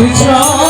কৃষ্ণ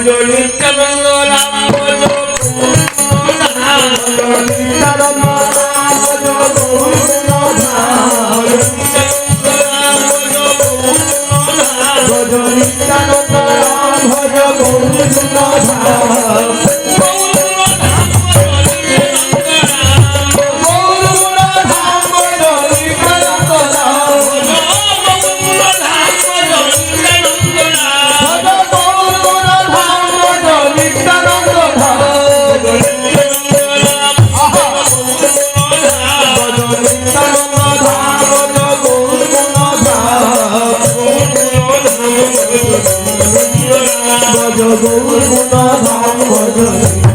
বলো নিত্য মঙ্গলা বলো ভজ নিত্য ভজ গৌর গৌর গুণ ধাম ভজন